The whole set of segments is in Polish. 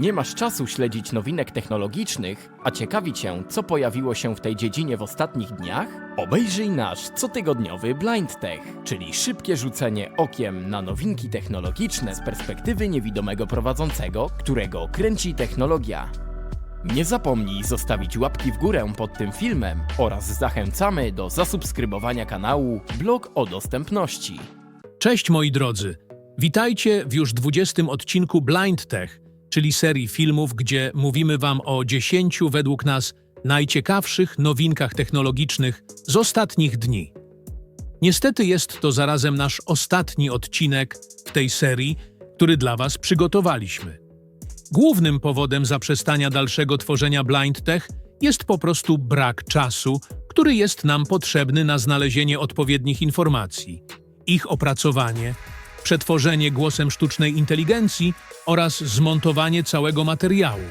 Nie masz czasu śledzić nowinek technologicznych, a ciekawi Cię, co pojawiło się w tej dziedzinie w ostatnich dniach? Obejrzyj nasz cotygodniowy Blind Tech, czyli szybkie rzucenie okiem na nowinki technologiczne z perspektywy niewidomego prowadzącego, którego kręci technologia. Nie zapomnij zostawić łapki w górę pod tym filmem oraz zachęcamy do zasubskrybowania kanału Blog o dostępności. Cześć moi drodzy. Witajcie w już 20 odcinku Blind Tech, czyli serii filmów, gdzie mówimy wam o 10 według nas najciekawszych nowinkach technologicznych z ostatnich dni. Niestety jest to zarazem nasz ostatni odcinek w tej serii, który dla was przygotowaliśmy. Głównym powodem zaprzestania dalszego tworzenia Blind Tech jest po prostu brak czasu, który jest nam potrzebny na znalezienie odpowiednich informacji, ich opracowanie, przetworzenie głosem sztucznej inteligencji oraz zmontowanie całego materiału.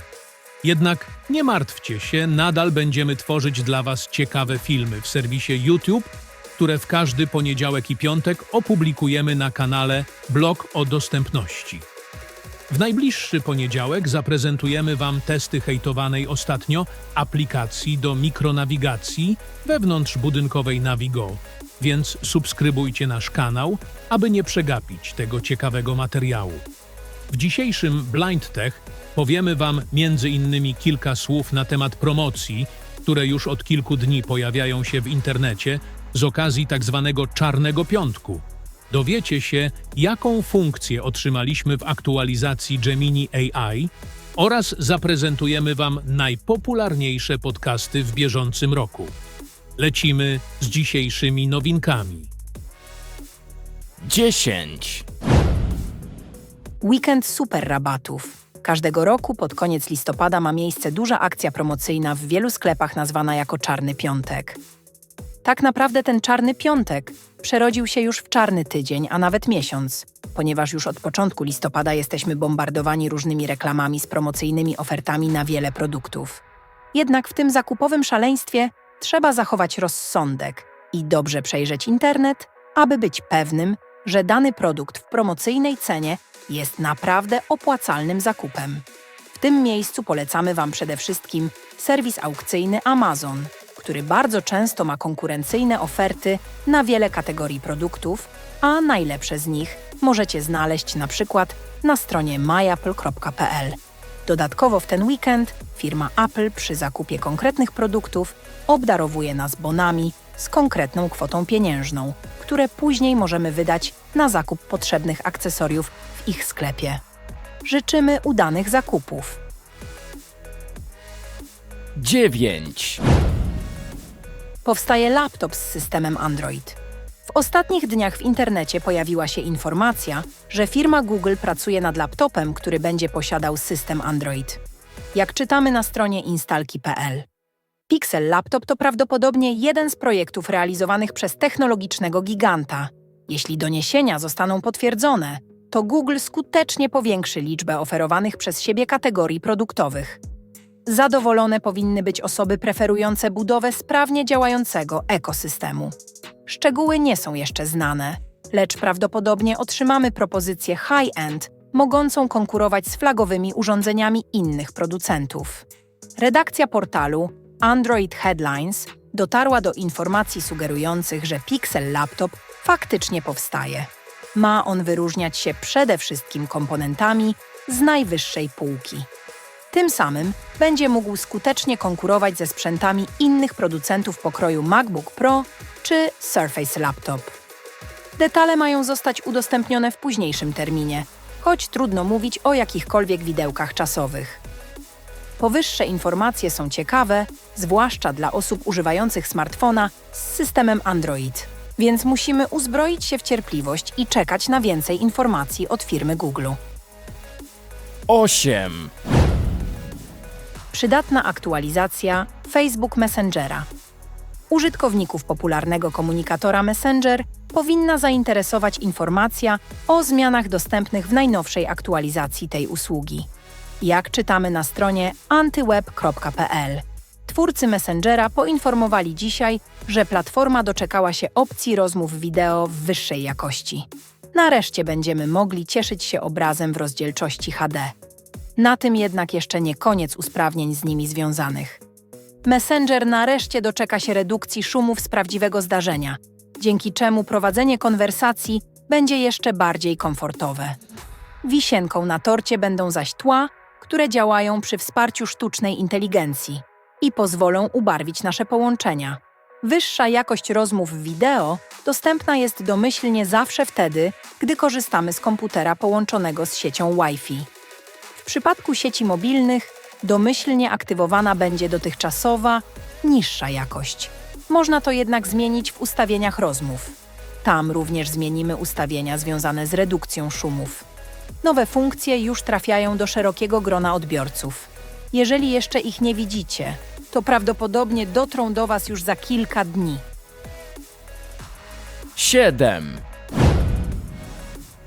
Jednak nie martwcie się, nadal będziemy tworzyć dla Was ciekawe filmy w serwisie YouTube, które w każdy poniedziałek i piątek opublikujemy na kanale Blog o dostępności. W najbliższy poniedziałek zaprezentujemy Wam testy hejtowanej ostatnio aplikacji do mikronawigacji wewnątrz budynkowej Navigo, więc subskrybujcie nasz kanał, aby nie przegapić tego ciekawego materiału. W dzisiejszym Blind Tech powiemy Wam innymi kilka słów na temat promocji, które już od kilku dni pojawiają się w internecie z okazji tak zwanego Czarnego Piątku. Dowiecie się, jaką funkcję otrzymaliśmy w aktualizacji Gemini AI oraz zaprezentujemy Wam najpopularniejsze podcasty w bieżącym roku. Lecimy z dzisiejszymi nowinkami. 10. Weekend super rabatów. Każdego roku pod koniec listopada ma miejsce duża akcja promocyjna w wielu sklepach nazwana jako Czarny Piątek. Tak naprawdę ten Czarny Piątek przerodził się już w Czarny Tydzień, a nawet miesiąc, ponieważ już od początku listopada jesteśmy bombardowani różnymi reklamami z promocyjnymi ofertami na wiele produktów. Jednak w tym zakupowym szaleństwie trzeba zachować rozsądek i dobrze przejrzeć internet, aby być pewnym, że dany produkt w promocyjnej cenie jest naprawdę opłacalnym zakupem. W tym miejscu polecamy Wam przede wszystkim serwis aukcyjny Amazon, który bardzo często ma konkurencyjne oferty na wiele kategorii produktów, a najlepsze z nich możecie znaleźć na przykład na stronie myapple.pl. Dodatkowo w ten weekend firma Apple przy zakupie konkretnych produktów obdarowuje nas bonami z konkretną kwotą pieniężną, które później możemy wydać na zakup potrzebnych akcesoriów w ich sklepie. Życzymy udanych zakupów. 9. Powstaje laptop z systemem Android. W ostatnich dniach w internecie pojawiła się informacja, że firma Google pracuje nad laptopem, który będzie posiadał system Android. Jak czytamy na stronie instalki.pl. Pixel Laptop to prawdopodobnie jeden z projektów realizowanych przez technologicznego giganta. Jeśli doniesienia zostaną potwierdzone, to Google skutecznie powiększy liczbę oferowanych przez siebie kategorii produktowych. Zadowolone powinny być osoby preferujące budowę sprawnie działającego ekosystemu. Szczegóły nie są jeszcze znane, lecz prawdopodobnie otrzymamy propozycję high-end, mogącą konkurować z flagowymi urządzeniami innych producentów. Redakcja portalu Android Headlines dotarła do informacji sugerujących, że Pixel Laptop faktycznie powstaje. Ma on wyróżniać się przede wszystkim komponentami z najwyższej półki. Tym samym będzie mógł skutecznie konkurować ze sprzętami innych producentów pokroju MacBook Pro czy Surface Laptop. Detale mają zostać udostępnione w późniejszym terminie, choć trudno mówić o jakichkolwiek widełkach czasowych. Powyższe informacje są ciekawe, zwłaszcza dla osób używających smartfona z systemem Android, więc musimy uzbroić się w cierpliwość i czekać na więcej informacji od firmy Google. 8. Przydatna aktualizacja Facebook Messengera. Użytkowników popularnego komunikatora Messenger powinna zainteresować informacja o zmianach dostępnych w najnowszej aktualizacji tej usługi. Jak czytamy na stronie antyweb.pl. Twórcy Messengera poinformowali dzisiaj, że platforma doczekała się opcji rozmów wideo w wyższej jakości. Nareszcie będziemy mogli cieszyć się obrazem w rozdzielczości HD. Na tym jednak jeszcze nie koniec usprawnień z nimi związanych. Messenger nareszcie doczeka się redukcji szumów z prawdziwego zdarzenia, dzięki czemu prowadzenie konwersacji będzie jeszcze bardziej komfortowe. Wisienką na torcie będą zaś tła, które działają przy wsparciu sztucznej inteligencji i pozwolą ubarwić nasze połączenia. Wyższa jakość rozmów wideo dostępna jest domyślnie zawsze wtedy, gdy korzystamy z komputera połączonego z siecią Wi-Fi. Przypadku sieci mobilnych domyślnie aktywowana będzie dotychczasowa, niższa jakość. Można to jednak zmienić w ustawieniach rozmów. Tam również zmienimy ustawienia związane z redukcją szumów. Nowe funkcje już trafiają do szerokiego grona odbiorców. Jeżeli jeszcze ich nie widzicie, to prawdopodobnie dotrą do Was już za kilka dni. 7.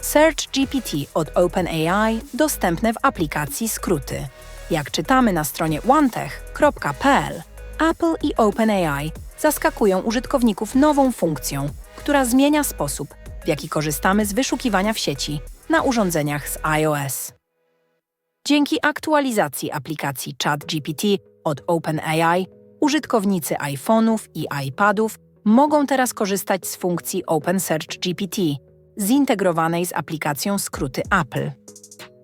Search GPT od OpenAI dostępne w aplikacji skróty. Jak czytamy na stronie onetech.pl, Apple i OpenAI zaskakują użytkowników nową funkcją, która zmienia sposób, w jaki korzystamy z wyszukiwania w sieci na urządzeniach z iOS. Dzięki aktualizacji aplikacji ChatGPT od OpenAI, użytkownicy iPhone'ów i iPadów mogą teraz korzystać z funkcji Open Search GPT, zintegrowanej z aplikacją skróty Apple.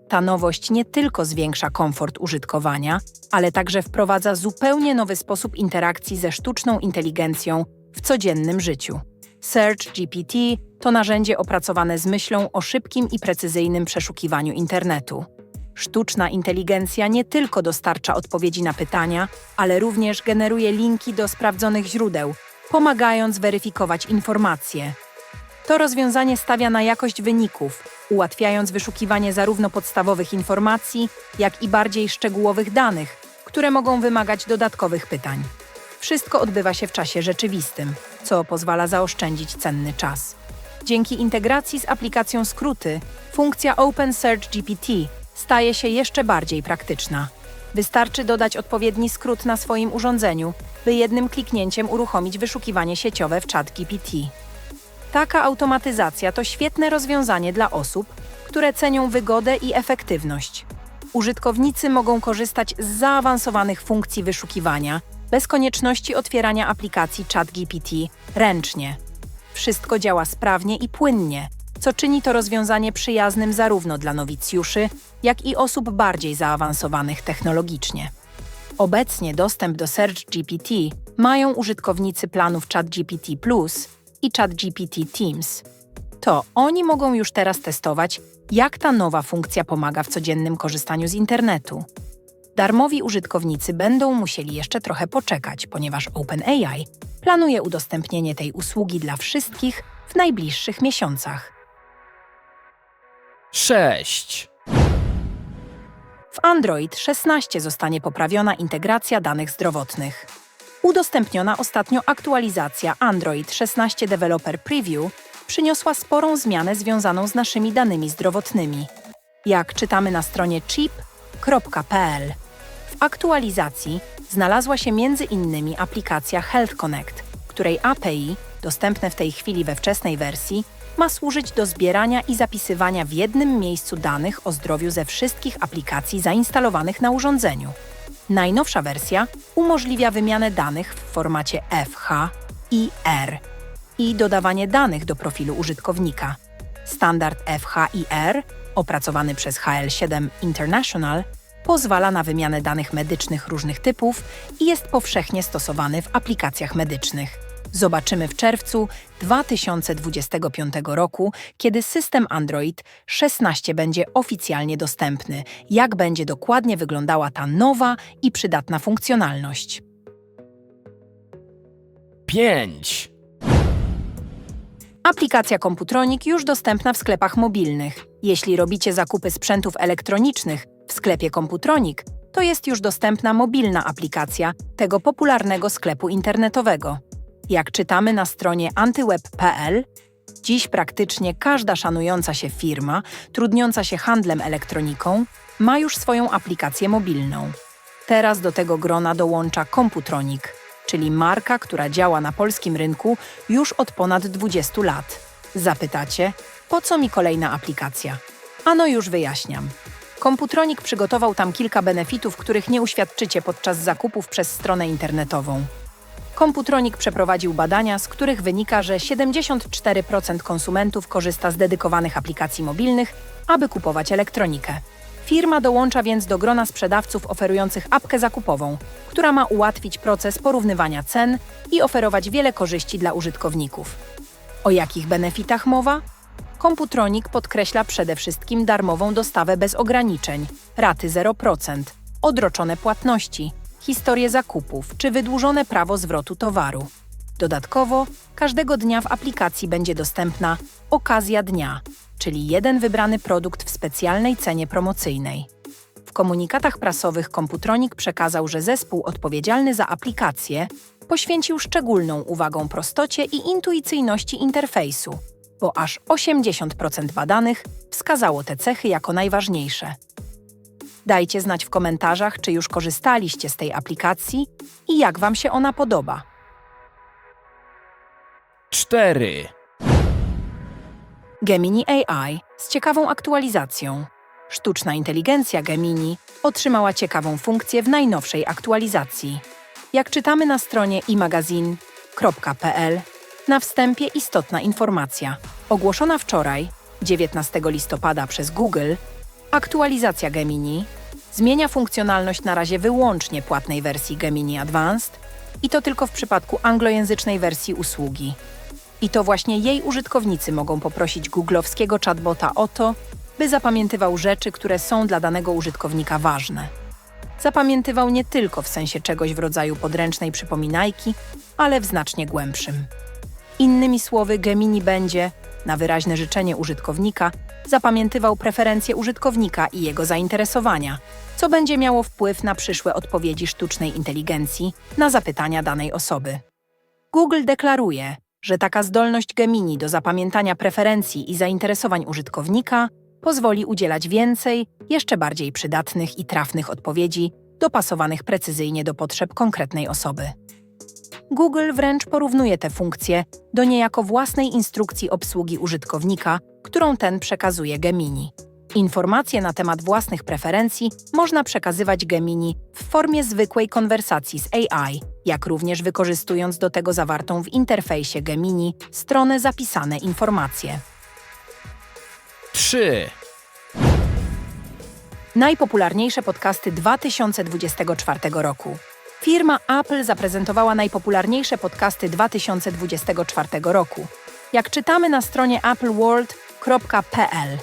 Ta nowość nie tylko zwiększa komfort użytkowania, ale także wprowadza zupełnie nowy sposób interakcji ze sztuczną inteligencją w codziennym życiu. Search GPT to narzędzie opracowane z myślą o szybkim i precyzyjnym przeszukiwaniu internetu. Sztuczna inteligencja nie tylko dostarcza odpowiedzi na pytania, ale również generuje linki do sprawdzonych źródeł, pomagając weryfikować informacje. To rozwiązanie stawia na jakość wyników, ułatwiając wyszukiwanie zarówno podstawowych informacji, jak i bardziej szczegółowych danych, które mogą wymagać dodatkowych pytań. Wszystko odbywa się w czasie rzeczywistym, co pozwala zaoszczędzić cenny czas. Dzięki integracji z aplikacją skróty, funkcja Open Search GPT staje się jeszcze bardziej praktyczna. Wystarczy dodać odpowiedni skrót na swoim urządzeniu, by jednym kliknięciem uruchomić wyszukiwanie sieciowe w ChatGPT. Taka automatyzacja to świetne rozwiązanie dla osób, które cenią wygodę i efektywność. Użytkownicy mogą korzystać z zaawansowanych funkcji wyszukiwania bez konieczności otwierania aplikacji ChatGPT ręcznie. Wszystko działa sprawnie i płynnie, co czyni to rozwiązanie przyjaznym zarówno dla nowicjuszy, jak i osób bardziej zaawansowanych technologicznie. Obecnie dostęp do Search GPT mają użytkownicy planów ChatGPT Plus i ChatGPT Teams. To oni mogą już teraz testować, jak ta nowa funkcja pomaga w codziennym korzystaniu z internetu. Darmowi użytkownicy będą musieli jeszcze trochę poczekać, ponieważ OpenAI planuje udostępnienie tej usługi dla wszystkich w najbliższych miesiącach. 6. W Android 16 zostanie poprawiona integracja danych zdrowotnych. Udostępniona ostatnio aktualizacja Android 16 Developer Preview przyniosła sporą zmianę związaną z naszymi danymi zdrowotnymi. Jak czytamy na stronie chip.pl. W aktualizacji znalazła się m.in. aplikacja Health Connect, której API, dostępne w tej chwili we wczesnej wersji, ma służyć do zbierania i zapisywania w jednym miejscu danych o zdrowiu ze wszystkich aplikacji zainstalowanych na urządzeniu. Najnowsza wersja umożliwia wymianę danych w formacie FH i R i dodawanie danych do profilu użytkownika. Standard FHIR, opracowany przez HL7 International, pozwala na wymianę danych medycznych różnych typów i jest powszechnie stosowany w aplikacjach medycznych. Zobaczymy w czerwcu 2025 roku, kiedy system Android 16 będzie oficjalnie dostępny, jak będzie dokładnie wyglądała ta nowa i przydatna funkcjonalność. 5. Aplikacja Komputronik już dostępna w sklepach mobilnych. Jeśli robicie zakupy sprzętów elektronicznych w sklepie Komputronik, to jest już dostępna mobilna aplikacja tego popularnego sklepu internetowego. Jak czytamy na stronie antyweb.pl, dziś praktycznie każda szanująca się firma, trudniąca się handlem elektroniką, ma już swoją aplikację mobilną. Teraz do tego grona dołącza Komputronik, czyli marka, która działa na polskim rynku już od ponad 20 lat. Zapytacie, po co mi kolejna aplikacja? Ano już wyjaśniam. Komputronik przygotował tam kilka benefitów, których nie uświadczycie podczas zakupów przez stronę internetową. Komputronik przeprowadził badania, z których wynika, że 74% konsumentów korzysta z dedykowanych aplikacji mobilnych, aby kupować elektronikę. Firma dołącza więc do grona sprzedawców oferujących apkę zakupową, która ma ułatwić proces porównywania cen i oferować wiele korzyści dla użytkowników. O jakich benefitach mowa? Komputronik podkreśla przede wszystkim darmową dostawę bez ograniczeń, raty 0%, odroczone płatności, historię zakupów czy wydłużone prawo zwrotu towaru. Dodatkowo, każdego dnia w aplikacji będzie dostępna okazja dnia, czyli jeden wybrany produkt w specjalnej cenie promocyjnej. W komunikatach prasowych Komputronik przekazał, że zespół odpowiedzialny za aplikację poświęcił szczególną uwagę prostocie i intuicyjności interfejsu, bo aż 80% badanych wskazało te cechy jako najważniejsze. Dajcie znać w komentarzach, czy już korzystaliście z tej aplikacji i jak Wam się ona podoba. 4. Gemini AI z ciekawą aktualizacją. Sztuczna inteligencja Gemini otrzymała ciekawą funkcję w najnowszej aktualizacji. Jak czytamy na stronie imagazin.pl, na wstępie istotna informacja. Ogłoszona wczoraj, 19 listopada przez Google, aktualizacja Gemini zmienia funkcjonalność na razie wyłącznie płatnej wersji Gemini Advanced i to tylko w przypadku anglojęzycznej wersji usługi. I to właśnie jej użytkownicy mogą poprosić googlowskiego chatbota o to, by zapamiętywał rzeczy, które są dla danego użytkownika ważne. Zapamiętywał nie tylko w sensie czegoś w rodzaju podręcznej przypominajki, ale w znacznie głębszym. Innymi słowy, Gemini będzie, na wyraźne życzenie użytkownika, zapamiętywał preferencje użytkownika i jego zainteresowania, co będzie miało wpływ na przyszłe odpowiedzi sztucznej inteligencji na zapytania danej osoby. Google deklaruje, że taka zdolność Gemini do zapamiętania preferencji i zainteresowań użytkownika pozwoli udzielać więcej, jeszcze bardziej przydatnych i trafnych odpowiedzi, dopasowanych precyzyjnie do potrzeb konkretnej osoby. Google wręcz porównuje te funkcje do niejako własnej instrukcji obsługi użytkownika, którą ten przekazuje Gemini. Informacje na temat własnych preferencji można przekazywać Gemini w formie zwykłej konwersacji z AI, jak również wykorzystując do tego zawartą w interfejsie Gemini stronę zapisane informacje. 3. Najpopularniejsze podcasty 2024 roku. Firma Apple zaprezentowała najpopularniejsze podcasty 2024 roku. Jak czytamy na stronie appleworld.pl,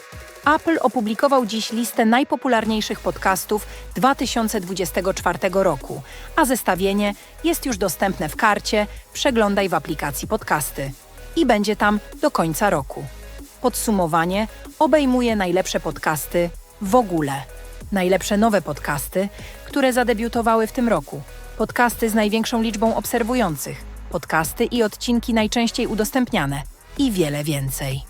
Apple opublikował dziś listę najpopularniejszych podcastów 2024 roku, a zestawienie jest już dostępne w karcie. Przeglądaj w aplikacji podcasty. I będzie tam do końca roku. Podsumowanie. Obejmuje najlepsze podcasty w ogóle, najlepsze nowe podcasty, które zadebiutowały w tym roku, podcasty z największą liczbą obserwujących, podcasty i odcinki najczęściej udostępniane i wiele więcej.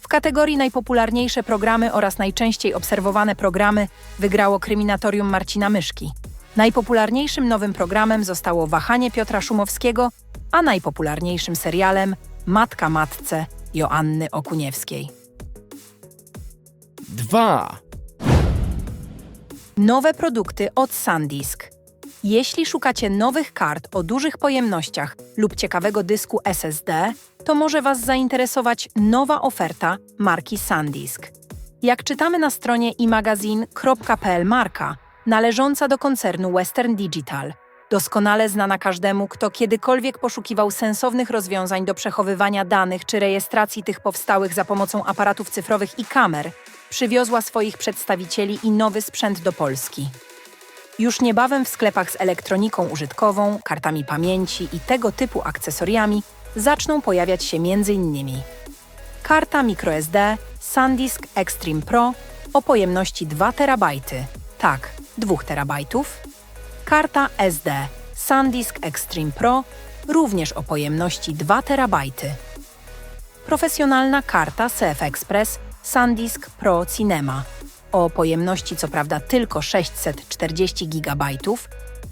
W kategorii najpopularniejsze programy oraz najczęściej obserwowane programy wygrało Kryminatorium Marcina Myszki. Najpopularniejszym nowym programem zostało Wahanie Piotra Szumowskiego, a najpopularniejszym serialem Matka Matce Joanny Okuniewskiej. 2. Nowe produkty od SanDisk. Jeśli szukacie nowych kart o dużych pojemnościach lub ciekawego dysku SSD, to może Was zainteresować nowa oferta marki SanDisk. Jak czytamy na stronie imagazin.pl marka, należąca do koncernu Western Digital, doskonale znana każdemu, kto kiedykolwiek poszukiwał sensownych rozwiązań do przechowywania danych czy rejestracji tych powstałych za pomocą aparatów cyfrowych i kamer, przywiozła swoich przedstawicieli i nowy sprzęt do Polski. Już niebawem w sklepach z elektroniką użytkową, kartami pamięci i tego typu akcesoriami zaczną pojawiać się m.in. karta microSD SanDisk Extreme Pro o pojemności 2 TB, tak, 2 TB, karta SD SanDisk Extreme Pro również o pojemności 2 TB, profesjonalna karta CF Express SanDisk Pro Cinema o pojemności co prawda tylko 640 GB,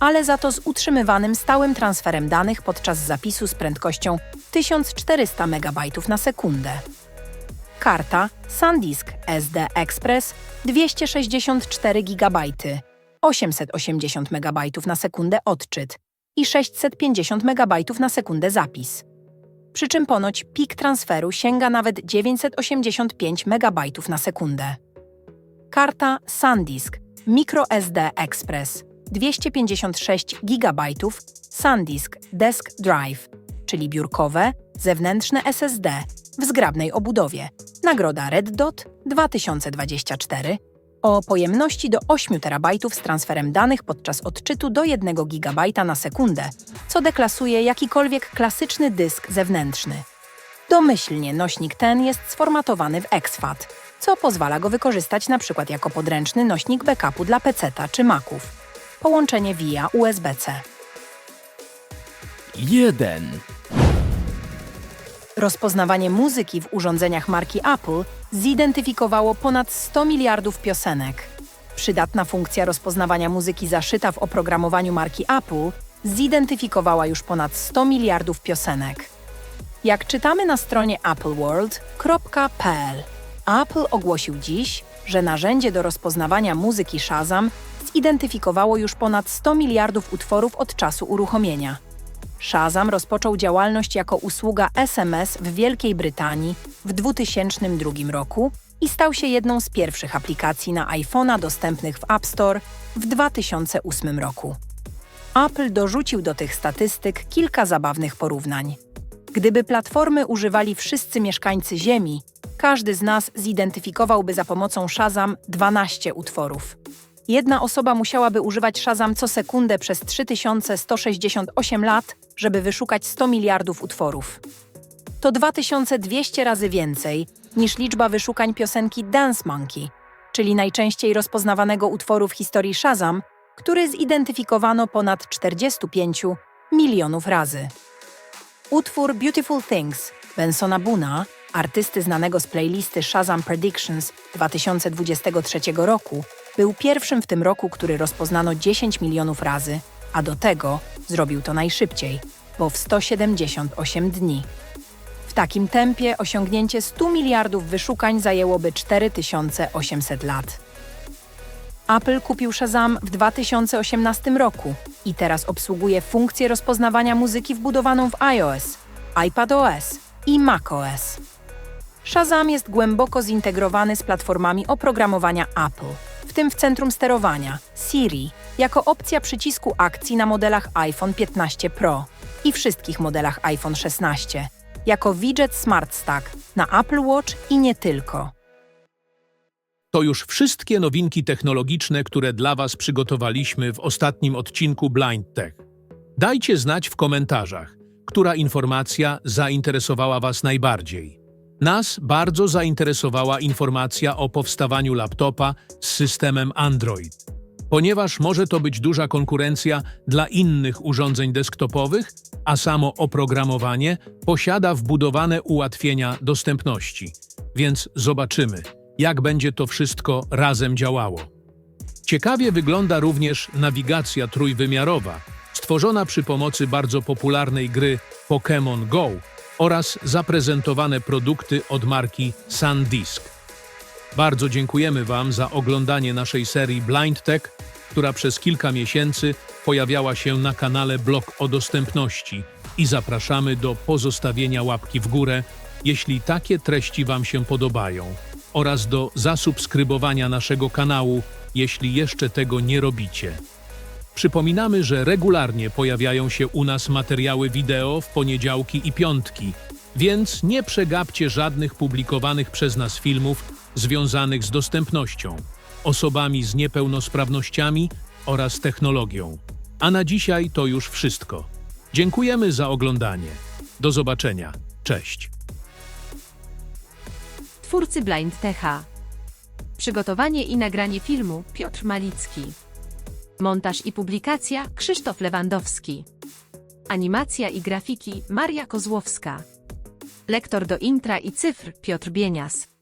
ale za to z utrzymywanym stałym transferem danych podczas zapisu z prędkością 1400 MB na sekundę. Karta SanDisk SD Express 264 GB, 880 MB na sekundę odczyt i 650 MB na sekundę zapis. Przy czym ponoć pik transferu sięga nawet 985 MB na sekundę. Karta SanDisk microSD Express 256 GB SanDisk Desk Drive, czyli biurkowe, zewnętrzne SSD w zgrabnej obudowie. Nagroda Red Dot 2024 o pojemności do 8 TB z transferem danych podczas odczytu do 1 GB na sekundę, co deklasuje jakikolwiek klasyczny dysk zewnętrzny. Domyślnie nośnik ten jest sformatowany w exFAT, co pozwala go wykorzystać np. jako podręczny nośnik backupu dla PC-ta czy Maców. Połączenie via USB-C. 1. Rozpoznawanie muzyki w urządzeniach marki Apple zidentyfikowało ponad 100 miliardów piosenek. Przydatna funkcja rozpoznawania muzyki zaszyta w oprogramowaniu marki Apple zidentyfikowała już ponad 100 miliardów piosenek. Jak czytamy na stronie appleworld.pl, Apple ogłosił dziś, że narzędzie do rozpoznawania muzyki Shazam zidentyfikowało już ponad 100 miliardów utworów od czasu uruchomienia. Shazam rozpoczął działalność jako usługa SMS w Wielkiej Brytanii w 2002 roku i stał się jedną z pierwszych aplikacji na iPhone'a dostępnych w App Store w 2008 roku. Apple dorzucił do tych statystyk kilka zabawnych porównań. Gdyby platformy używali wszyscy mieszkańcy Ziemi, każdy z nas zidentyfikowałby za pomocą Shazam 12 utworów. Jedna osoba musiałaby używać Shazam co sekundę przez 3168 lat, żeby wyszukać 100 miliardów utworów. To 2200 razy więcej niż liczba wyszukań piosenki Dance Monkey, czyli najczęściej rozpoznawanego utworu w historii Shazam, który zidentyfikowano ponad 45 milionów razy. Utwór Beautiful Things Bensona Buna, artysty znanego z playlisty Shazam Predictions 2023 roku, był pierwszym w tym roku, który rozpoznano 10 milionów razy, a do tego zrobił to najszybciej, bo w 178 dni. W takim tempie osiągnięcie 100 miliardów wyszukań zajęłoby 4800 lat. Apple kupił Shazam w 2018 roku i teraz obsługuje funkcję rozpoznawania muzyki wbudowaną w iOS, iPadOS i macOS. Shazam jest głęboko zintegrowany z platformami oprogramowania Apple, w tym w centrum sterowania Siri, jako opcja przycisku akcji na modelach iPhone 15 Pro i wszystkich modelach iPhone 16, jako widget Smart Stack na Apple Watch i nie tylko. To już wszystkie nowinki technologiczne, które dla Was przygotowaliśmy w ostatnim odcinku Blind Tech. Dajcie znać w komentarzach, która informacja zainteresowała Was najbardziej. Nas bardzo zainteresowała informacja o powstawaniu laptopa z systemem Android. Ponieważ może to być duża konkurencja dla innych urządzeń desktopowych, a samo oprogramowanie posiada wbudowane ułatwienia dostępności. Więc zobaczymy, jak będzie to wszystko razem działało. Ciekawie wygląda również nawigacja trójwymiarowa, stworzona przy pomocy bardzo popularnej gry Pokémon Go oraz zaprezentowane produkty od marki SanDisk. Bardzo dziękujemy Wam za oglądanie naszej serii Blind Tech, która przez kilka miesięcy pojawiała się na kanale Blog o dostępności i zapraszamy do pozostawienia łapki w górę, jeśli takie treści Wam się podobają, oraz do zasubskrybowania naszego kanału, jeśli jeszcze tego nie robicie. Przypominamy, że regularnie pojawiają się u nas materiały wideo w poniedziałki i piątki, więc nie przegapcie żadnych publikowanych przez nas filmów związanych z dostępnością, osobami z niepełnosprawnościami oraz technologią. A na dzisiaj to już wszystko. Dziękujemy za oglądanie. Do zobaczenia. Cześć. Twórcy Blind Techa. Przygotowanie i nagranie filmu Piotr Malicki. Montaż i publikacja Krzysztof Lewandowski. Animacja i grafiki Maria Kozłowska. Lektor do intra i cyfr Piotr Bienias.